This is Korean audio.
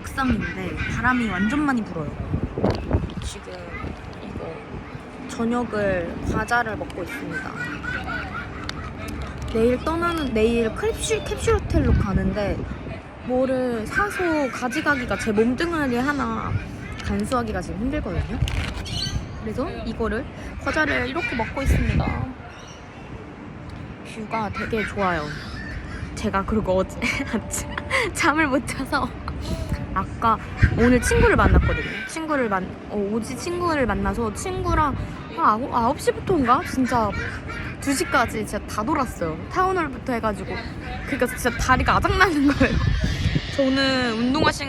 옥상인데 바람이 완전 많이 불어요. 지금 이거 저녁을 과자를 먹고 있습니다. 내일 떠나는 내일 캡슐 캡슐 호텔로 가는데 뭐를 사서 가져가기가 제 몸뚱아리 하나 간수하기가 지금 힘들거든요. 그래서 이거를 과자를 이렇게 먹고 있습니다. 뷰가 되게 좋아요. 제가 그리고 어제 잠을 못 자서 아까 오늘 친구를 만났거든요. 친구를 만 어, 오지 친구를 만나서 친구랑 한 아홉, 9시부터인가 진짜 2시까지 진짜 다 돌았어요. 타운홀부터 해가지고 그러니까 진짜 다리가 아작나는 거예요. 저는 운동화 신